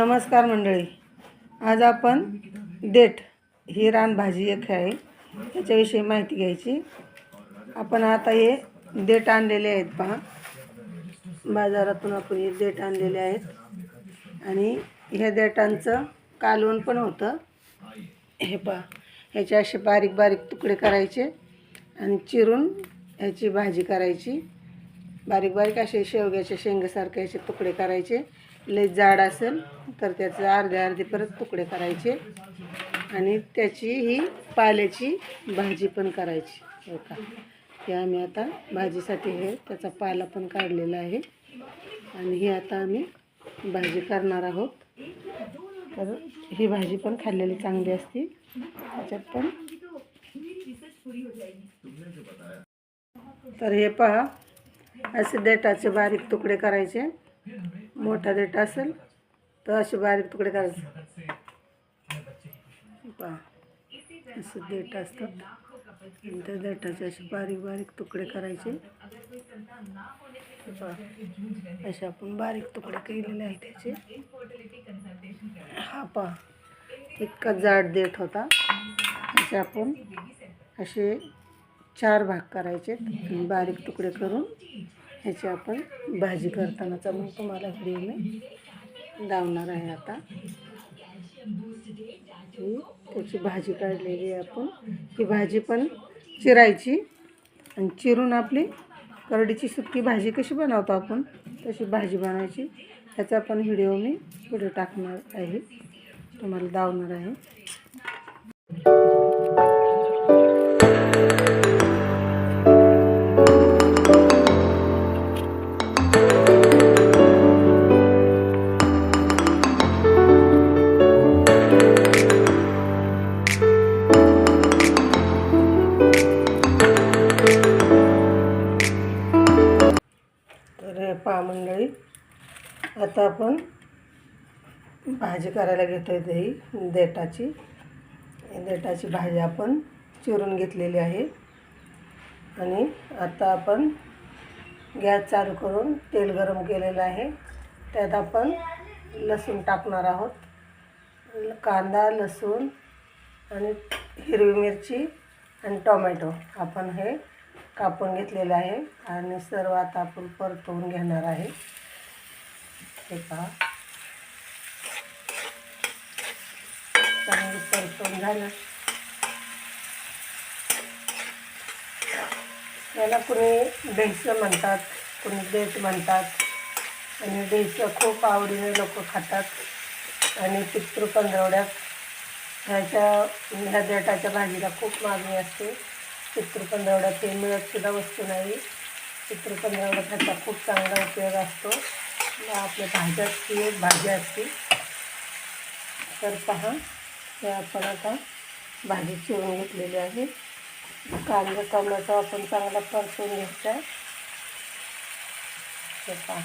नमस्कार मंडळी. आज आपण देठ ही रानभाजी एक आहे. त्याच्याविषयी माहिती घ्यायची. आपण आता हे देठ आणलेले आहेत पहा. बाजारातून आपण हे देठ आणलेले आहेत. आणि ह्या देठांचं कालवण पण होतं. हे पहा. ह्याचे असे बारीक बारीक तुकडे करायचे आणि चिरून ह्याची भाजी करायची. बारीक बारीक असे शेवग्याच्या शेंगासारखे याचे तुकडे करायचे. लई जाड असेल तर त्याचं अर्धे अर्धे परत तुकडे करायचे. आणि त्याची ही पाल्याची भाजी पण करायची. हो का? हे आम्ही आता भाजीसाठी हे त्याचा पाला पण काढलेला आहे. आणि ही आता आम्ही भाजी करणार आहोत. तर ही भाजी पण खाल्लेली चांगली असते. त्याच्यात पण. तर हे पहा असे देठाचे बारीक तुकडे करायचे. मोठा देठ असेल तर असे बारीक तुकडे करायचे. पहा असं देठ असतात. त्या देठाचे असे बारीक बारीक तुकडे करायचे. पहा असे आपण बारीक तुकडे केलेले आहे त्याचे. हा पहा इतका जाड देठ होता. असे आपण असे चार भाग करायचे. बारीक तुकडे करून. ह्याची आपण भाजी करतानाचा मग तुम्हाला व्हिडिओ मी लावणार आहे आता. ही त्याची भाजी काढलेली आहे आपण. ही भाजी पण चिरायची आणि चिरून आपली करडीची सुकी भाजी कशी बनवतो आपण तशी भाजी बनवायची ह्याचा पण व्हिडिओ मी पुढे टाकणार आहे. तुम्हाला दावणार आहे. पहा मंडळी आता आपण भाजी करायला घेतो आहे दही देटाची देटाची भाजी आपण चिरून घेतलेली आहे. आणि आता आपण गॅस चालू करून तेल गरम केलेलं आहे. त्यात आपण लसूण टाकणार आहोत. कांदा लसूण आणि हिरवी मिरची आणि टोमॅटो. आपण हे कापून घेतलेलं आहे आणि सर्व आता आपण परतवून घेणार आहे. हे पहा. चांगली परतवून झालं. याला कुणी डेसं म्हणतात कुणी देठ म्हणतात आणि डेसं खूप आवडीने लोक खातात आणि पितृ पंधरवड्यात ह्याच्या ह्या देठाच्या भाजीला खूप मागणी असते. पितृपंधरवड्यात हे मिळतसुद्धा वस्तू नाही. पितृपंधरवड्यात ह्याचा खूप चांगला उपयोग असतो. आपल्या भाज्यात एक भाजी असते. तर पहा हे आपण आता भाजी चिरून घेतलेली आहे. कांदा टोमॅटो आपण चांगला परतून घ्यायचा. आहे पहा.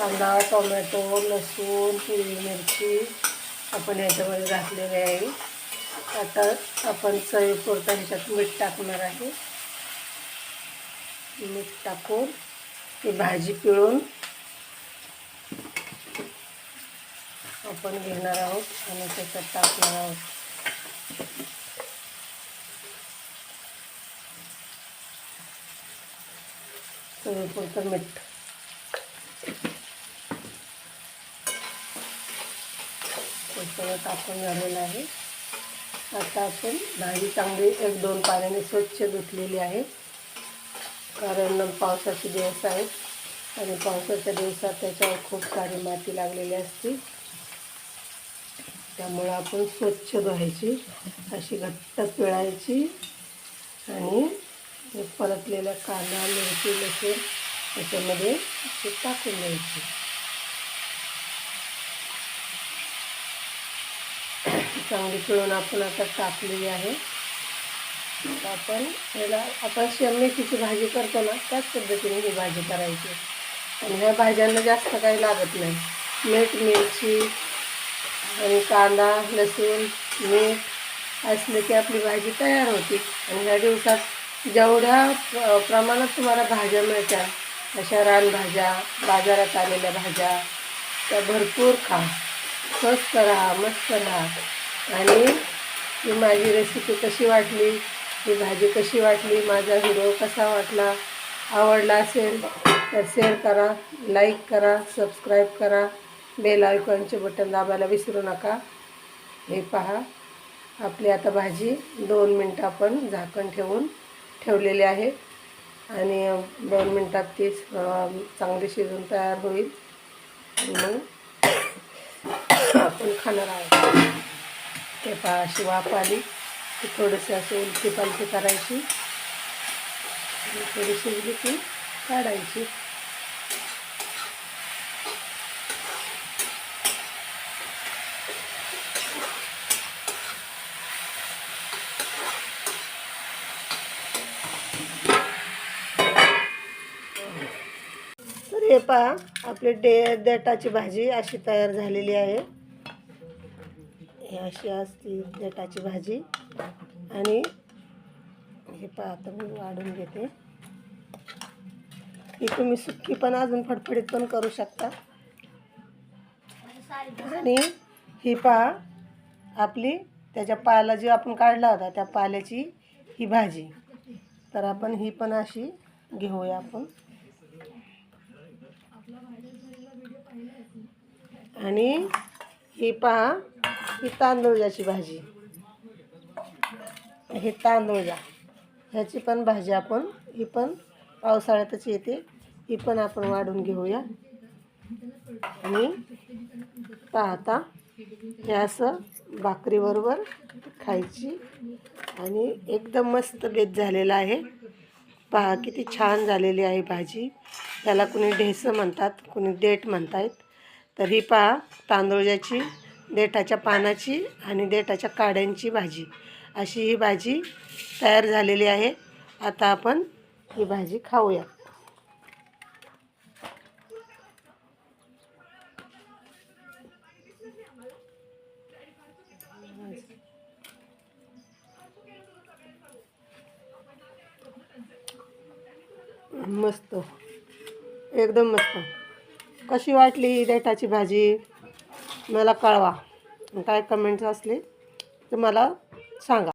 कांदा टोमॅटो लसूण हिरवी मिरची आपण याच्यामध्ये घातलेली आहे. आता आपण चवीपुरता ह्याच्यात मीठ टाकणार आहे. मीठ टाकून ती भाजी पिळून आपण घेणार आहोत आणि त्याच्यात टाकणार आहोत. चवीपुरतं मीठ ते सगळं टाकून झालेलं आहे. आता आपण भाजी चांगली एक दोन पाण्याने स्वच्छ धुतलेली आहे. कारण पावसाचे दिवस आहेत आणि पावसाच्या दिवसात त्याच्यावर खूप सारी माती लागलेली असते. त्यामुळं आपण स्वच्छ धुवायची अशी घट्ट पिळायची आणि परतलेल्या कांदा मिरची लसूण त्याच्यामध्ये टाकून द्यायची. चांगली पिळून आपण आता टाकलेली आहे. आपण याला आपण शेम मेथीची भाजी करतो ना त्याच पद्धतीने ही भाजी करायची. आणि ह्या भाज्यांना जास्त काही लागत नाही. मीठ मिरची आणि कांदा लसूण मीठ असलं की आपली भाजी तयार होते. आणि ह्या दिवसात जेवढ्या प्रमाणात तुम्हाला भाज्या मिळत्या अशा रानभाज्या बाजारात आलेल्या भाज्या त्या भरपूर खा. स्वस्त राहा मस्त राहा. आणि ही माझी रेसिपी कशी वाटली? ही भाजी कशी वाटली? माझा व्हिडिओ कसा वाटला? आवडला असेल तर शेअर करा लाईक करा सबस्क्राईब करा. बेल आयकॉनचे बटन दाबायला विसरू नका. हे पहा. आपली आता भाजी दोन मिनटं आपण झाकण ठेवून ठेवलेली आहे. आणि दोन मिनटात ती चांगली शिजून तयार होईल. मग आपण खाणार आहोत. ते पा अशी वाफ आली. ती थोडीशी अशी उलटी पालटी करायची. थोडीशी थोडी शिजली की काढायची हे पहा आपली डे देटाची भाजी अशी तयार झालेली आहे. ही अशी असते देटाची भाजी. आणि हे पहा आता मी वाढून घेते. ही तुम्ही सुक्की पण अजून फडफडीत पण करू शकता. आणि ही पहा आपली त्याच्या पाला जी आपण काढला होता त्या पाल्याची ही भाजी. तर आपण ही पण अशी घेऊया आपण. आणि ही पहा ही तांदूळजाची भाजी. हे तांदूळजा ह्याची पण भाजी आपण ही पण पावसाळ्यातच येते. ही पण आपण वाढून घेऊया. आणि पाहता हे असं भाकरीबरोबर खायची आणि एकदम मस्त बेत झालेला आहे. पहा किती छान झालेली आहे भाजी. त्याला कुणी ढेसं म्हणतात कुणी देठ म्हणतायत. तर ही पहा तांदूळजाची देठाच्या पानाची आणि देठाच्या काड्यांची भाजी. अशी ही भाजी तयार झालेली आहे. आता आपण ही भाजी खाऊया. मस्त. एकदम मस्त. कशी वाटली ही देठाची भाजी? मला कळवा. काय कमेंट्स असले ते मला सांगा.